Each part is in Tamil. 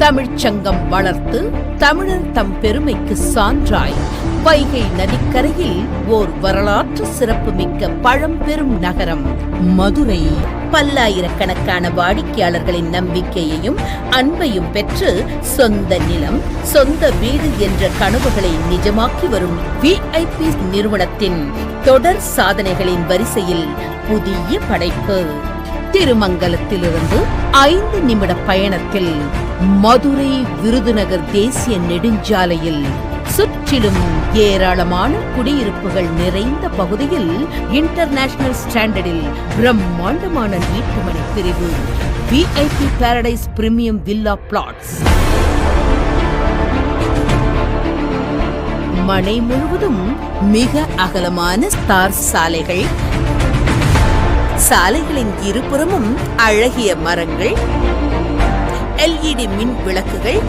தமிழ்ச் சங்கம் வளர்த்து தமிழர் தம் பெருமைக்கு சான்றாய். வைகை நதிக்கரையில் ஓர் வரலாற்று சிறப்புமிக்க பழம்பெரும் நகரம். மதுரை. பல்லாயிரக்கணக்கான வாடிக்கையாளர்களின் நம்பிக்கையையும் அன்பையும் பெற்று சொந்த நிலம் சொந்த வீடு என்ற கனவுகளை நிஜமாக்கி வரும் விஐபி நிறுவனத்தின் தொடர் சாதனைகளின் வரிசையில் புதிய படைப்பு. திருமங்கலத்திலிருந்து ஐந்து நிமிட பயணத்தில் மதுரை விருதுநகர் தேசிய நெடுஞ்சாலையில் சுற்றிலும் ஏராளமான குடியிருப்புகள் நிறைந்த பகுதியில் இன்டர்நேஷனல் ஸ்டாண்டர்டில் பிரம்மாண்டமான வீட்டுமனை பிரிவு VIP paradise premium villa plots மனை முழுவதும் மிக அகலமான ஸ்டார் சாலைகள் சாலைகளின் இருபுறமும் அழகிய மரங்கள் எல்இடி மின் விளக்குகள்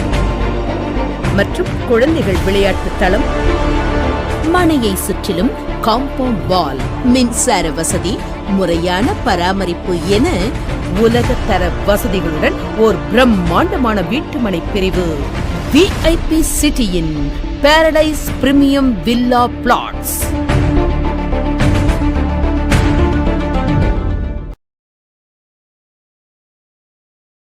மற்றும் குழந்தைகள் விளையாட்டு தளம் மனையை சுற்றிலும் காம்பவுண்ட் வால் மின்சார வசதி முறையான பராமரிப்பு என உலகத்தர வசதிகளுடன் ஓர் பிரம்மாண்டமான வீட்டுமனை பிரிவு. விஐபி சிட்டியின் பாரடைஸ் பிரிமியம் வில்லா பிளாட்ஸ்